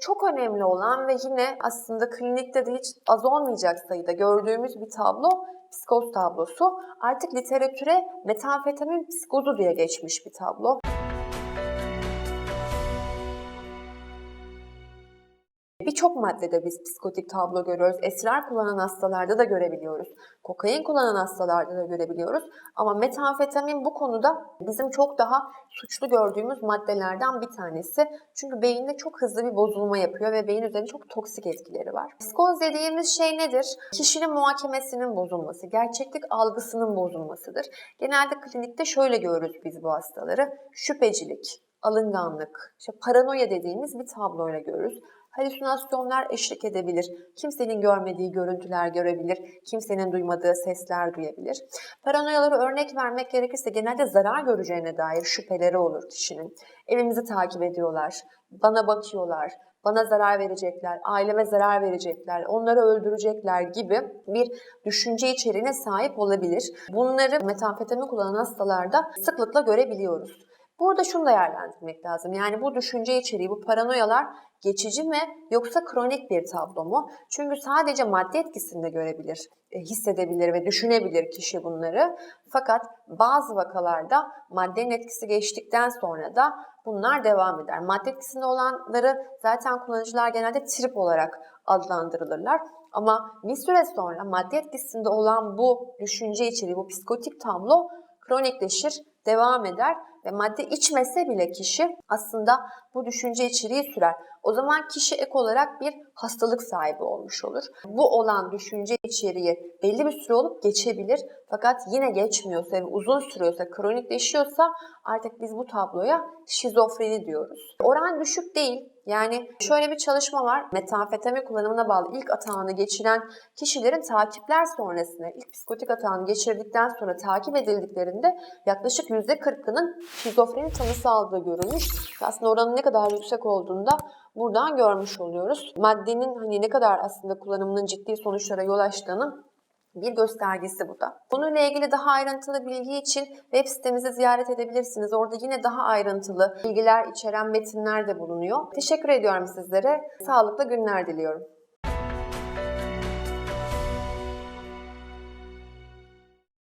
Çok önemli olan ve yine aslında klinikte de hiç az olmayacak sayıda gördüğümüz bir tablo psikoz tablosu. Artık literatüre metamfetamin psikozu diye geçmiş bir tablo. Birçok maddede biz psikotik tablo görüyoruz. Esrar kullanan hastalarda da görebiliyoruz. Kokain kullanan hastalarda da görebiliyoruz. Ama metamfetamin bu konuda bizim çok daha suçlu gördüğümüz maddelerden bir tanesi. Çünkü beyinde çok hızlı bir bozulma yapıyor ve beyin üzerinde çok toksik etkileri var. Psikoz dediğimiz şey nedir? Kişinin muhakemesinin bozulması, gerçeklik algısının bozulmasıdır. Genelde klinikte şöyle görürüz biz bu hastaları. Şüphecilik, alınganlık, işte paranoya dediğimiz bir tabloyla görürüz. Halüsinasyonlar eşlik edebilir. Kimsenin görmediği görüntüler görebilir. Kimsenin duymadığı sesler duyabilir. Paranoyalara örnek vermek gerekirse genelde zarar göreceğine dair şüpheleri olur kişinin. Evimizi takip ediyorlar, bana bakıyorlar, bana zarar verecekler, aileme zarar verecekler, onları öldürecekler gibi bir düşünce içeriğine sahip olabilir. Bunları metamfetamin kullanan hastalarda sıklıkla görebiliyoruz. Burada şunu değerlendirmek lazım. Yani bu düşünce içeriği, bu paranoyalar geçici mi yoksa kronik bir tablo mu? Çünkü sadece madde etkisinde görebilir, e, hissedebilir ve düşünebilir kişi bunları. Fakat bazı vakalarda maddenin etkisi geçtikten sonra da bunlar devam eder. Madde etkisinde olanları zaten kullanıcılar genelde trip olarak adlandırılırlar. Ama bir süre sonra madde etkisinde olan bu düşünce içeriği, bu psikotik tablo kronikleşir, devam eder ve madde içmese bile kişi aslında bu düşünce içeriği sürer. O zaman kişi ek olarak bir hastalık sahibi olmuş olur. Bu olan düşünce içeriği belli bir süre olup geçebilir. Fakat yine geçmiyorsa ve uzun sürüyorsa, kronikleşiyorsa artık biz bu tabloya şizofreni diyoruz. Oran düşük değil. Yani şöyle bir çalışma var. Metamfetamin kullanımına bağlı ilk atağını geçiren kişilerin takipler sonrasında ilk psikotik atağını geçirdikten sonra takip edildiklerinde yaklaşık %40'ının şizofreni tanısı aldığı görülmüş. Aslında oranın ne kadar yüksek olduğunu da buradan görmüş oluyoruz. Maddenin hani ne kadar aslında kullanımının ciddi sonuçlara yol açtığını bir göstergesi bu da. Bununla ilgili daha ayrıntılı bilgi için web sitemizi ziyaret edebilirsiniz. Orada yine daha ayrıntılı bilgiler içeren metinler de bulunuyor. Teşekkür ediyorum sizlere. Sağlıklı günler diliyorum.